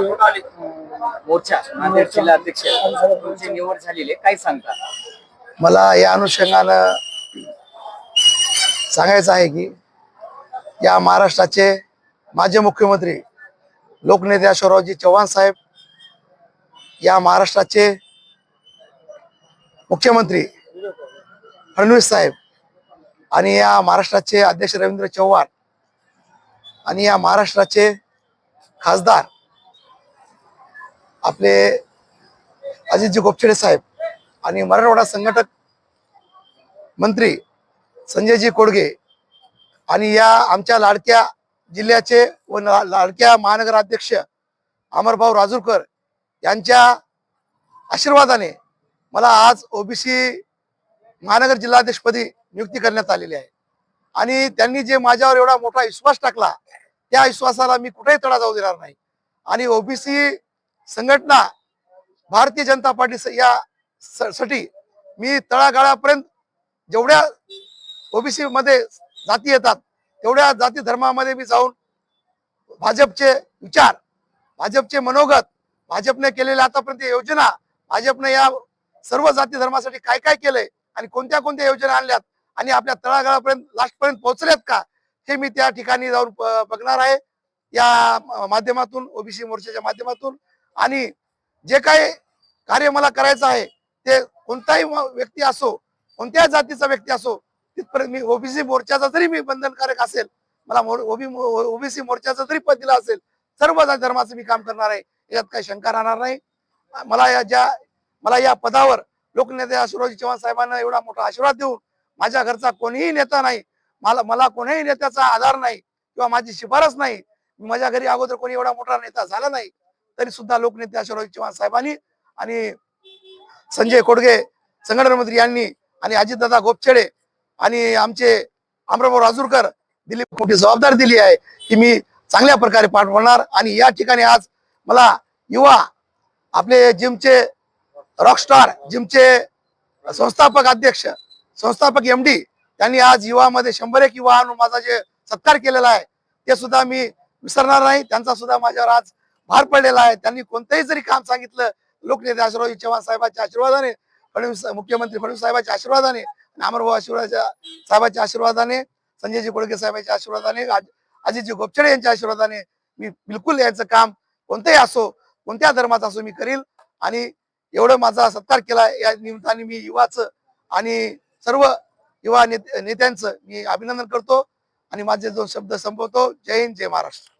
मोर्चा नांदेड जिल्हा अध्यक्ष तुमची निवड झालेली आहे. काय सांगता मला या अनुषंगानं सांगायचं आहे की या महाराष्ट्राचे माजी मुख्यमंत्री लोकनेते अशोकरावजी चव्हाण साहेब या महाराष्ट्राचे मुख्यमंत्री फडणवीस साहेब आणि या महाराष्ट्राचे अध्यक्ष रवींद्र चव्हाण आणि या महाराष्ट्राचे खासदार आपले अजितजी गोपछडे साहेब आणि मराठवाडा संघटक मंत्री संजयजी कोडगे आणि या आमच्या लाडक्या जिल्ह्याचे व लाडक्या महानगराध्यक्ष अमरभाऊ राजूरकर यांच्या आशीर्वादाने मला आज ओबीसी महानगर जिल्हाध्यक्षपदी नियुक्ती करण्यात आलेली आहे. आणि त्यांनी जे माझ्यावर एवढा मोठा विश्वास टाकला त्या विश्वासाला मी कुठेही तडा जाऊ देणार नाही. आणि ओबीसी संघटना भारतीय जनता पार्टी या स- साठी मी तळागाळापर्यंत जेवढ्या ओबीसी मध्ये जाती येतात तेवढ्या जाती धर्मामध्ये मी जाऊन भाजपचे विचार भाजपचे मनोगत भाजपने केलेल्या आतापर्यंत योजना भाजपने या सर्व जाती धर्मासाठी काय काय केलंय आणि कोणत्या कोणत्या योजना आणल्यात आणि आपल्या तळागाळापर्यंत लास्ट पर्यंत पोहोचल्यात का हे मी त्या ठिकाणी जाऊन बघणार आहे. या माध्यमातून ओबीसी मोर्चाच्या माध्यमातून आणि जे काही कार्य मला करायचं आहे ते कोणताही व्यक्ती असो कोणत्या जातीचा व्यक्ती असो तिथपर्यंत मी ओबीसी मोर्चाचा जरी मी बंधनकारक असेल मला ओबीसी मोर्चाचं जरी पद दिलं असेल सर्व धर्माचं मी काम करणार आहे यात काही शंका राहणार नाही. मला या ज्या मला या पदावर लोकनेते आशिवराजी चव्हाण साहेबांना एवढा मोठा आशीर्वाद देऊन माझ्या घरचा कोणीही नेता नाही मला मला कोणीही नेत्याचा आधार नाही किंवा माझी शिफारस नाही माझ्या घरी अगोदर कोणी एवढा मोठा नेता झाला नाही तरी सुद्धा लोकनेते रोहित चव्हाण साहेबांनी आणि संजय कोडगे संघटना मंत्री यांनी आणि अजितदादा गोपछेडे आणि आमचे अमराभाऊ राजूरकर दिलीप मोठी जबाबदारी दिली आहे की मी चांगल्या प्रकारे पाठवणार आणि या ठिकाणी आज मला युवा आपले जिमचे रॉकस्टार जिमचे संस्थापक अध्यक्ष संस्थापक एम डी त्यांनी आज युवामध्ये शंभर एक युवा आणून माझा जे सत्कार केलेला आहे ते सुद्धा मी विसरणार नाही. त्यांचा सुद्धा माझ्यावर आज भार पडलेला आहे. त्यांनी कोणतंही जरी काम सांगितलं लोकनेते आशीर्वाद चव्हाण साहेबांच्या आशीर्वादाने फडणवीस मुख्यमंत्री फडणवीस साहेबांच्या आशीर्वादाने आणि अमरभाऊ आशीर्वादाच्या साहेबांच्या आशीर्वादाने संजयजी कोळके साहेबांच्या आशीर्वादाने अजितजी गोपछडे यांच्या आशीर्वादाने मी बिलकुल यांचं काम कोणतंही असो कोणत्या धर्माचा असो मी करील आणि एवढं माझा सत्कार केला या निमित्ताने मी युवाचं आणि सर्व युवा नेत्यांचं मी अभिनंदन करतो आणि माझे दोन शब्द संपवतो. जय हिंद जय महाराष्ट्र.